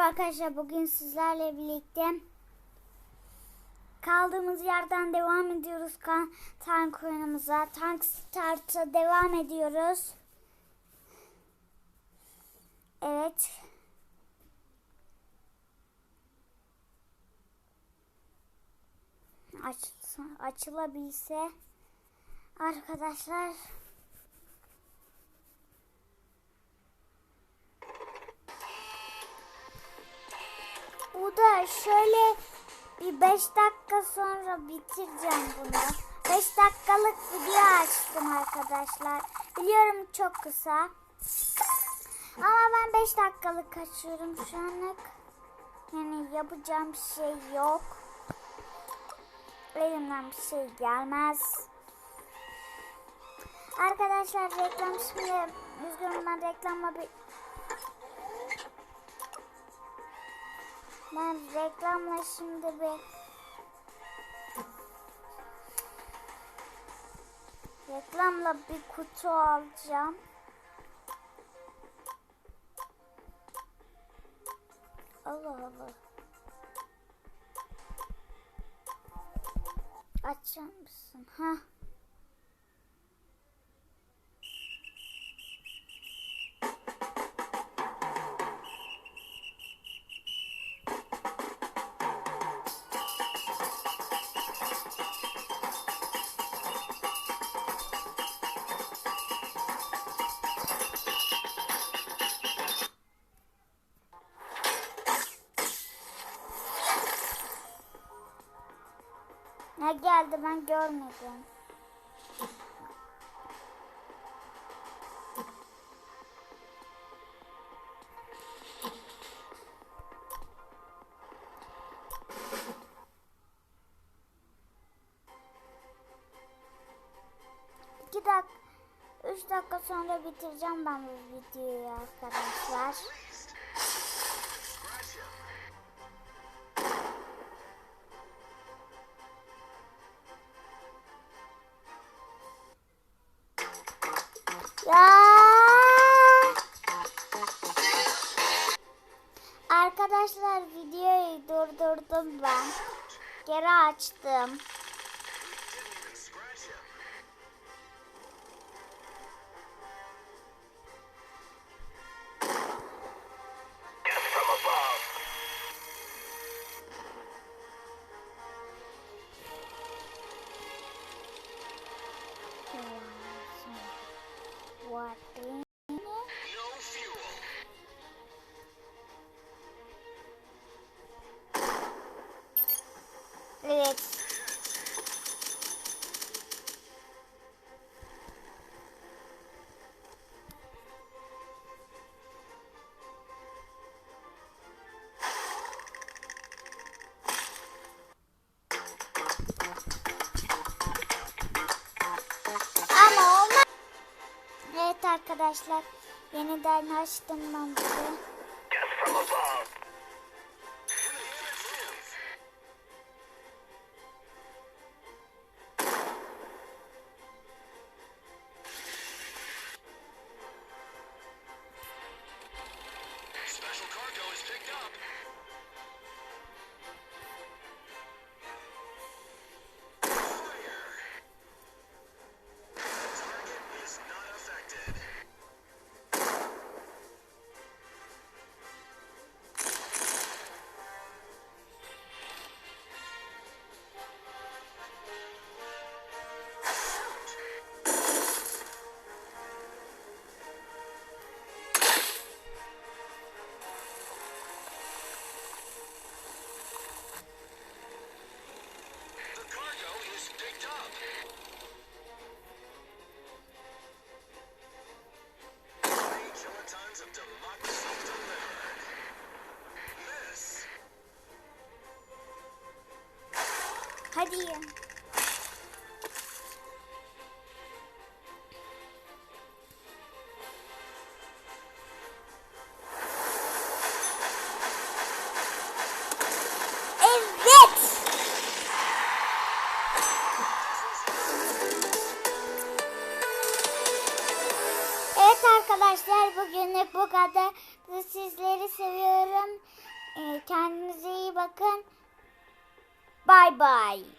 Merhaba arkadaşlar. Bugün sizlerle birlikte kaldığımız yerden devam ediyoruz. Ka- Tank oyunumuza. Tank Start'a devam ediyoruz. Evet. Açılsa, açılabilse arkadaşlar Bu da şöyle bir 5 dakika sonra bitireceğim bunu. 5 dakikalık video açtım arkadaşlar. Biliyorum çok kısa. Ama ben 5 dakikalık açıyorum şu anlık. Yani yapacağım şey yok. Elimden bir şey gelmez. Arkadaşlar reklam şimdi üzgünüm ben reklamla bir Ben reklamla şimdi bir reklamla bir kutu alacağım. Allah Allah. Açar mısın? Ha? Geldi ben görmedim. İki dakika, üç dakika sonra bitireceğim ben bu videoyu arkadaşlar. Ya. Arkadaşlar videoyu durdurdum ben. Geri açtım. Evet. Ama olmaz. Evet arkadaşlar. Yeniden açtım ben bunu. Up. Hadi. Arkadaşlar bugünlük bu kadar. Sizleri seviyorum. bakın. Bay bay.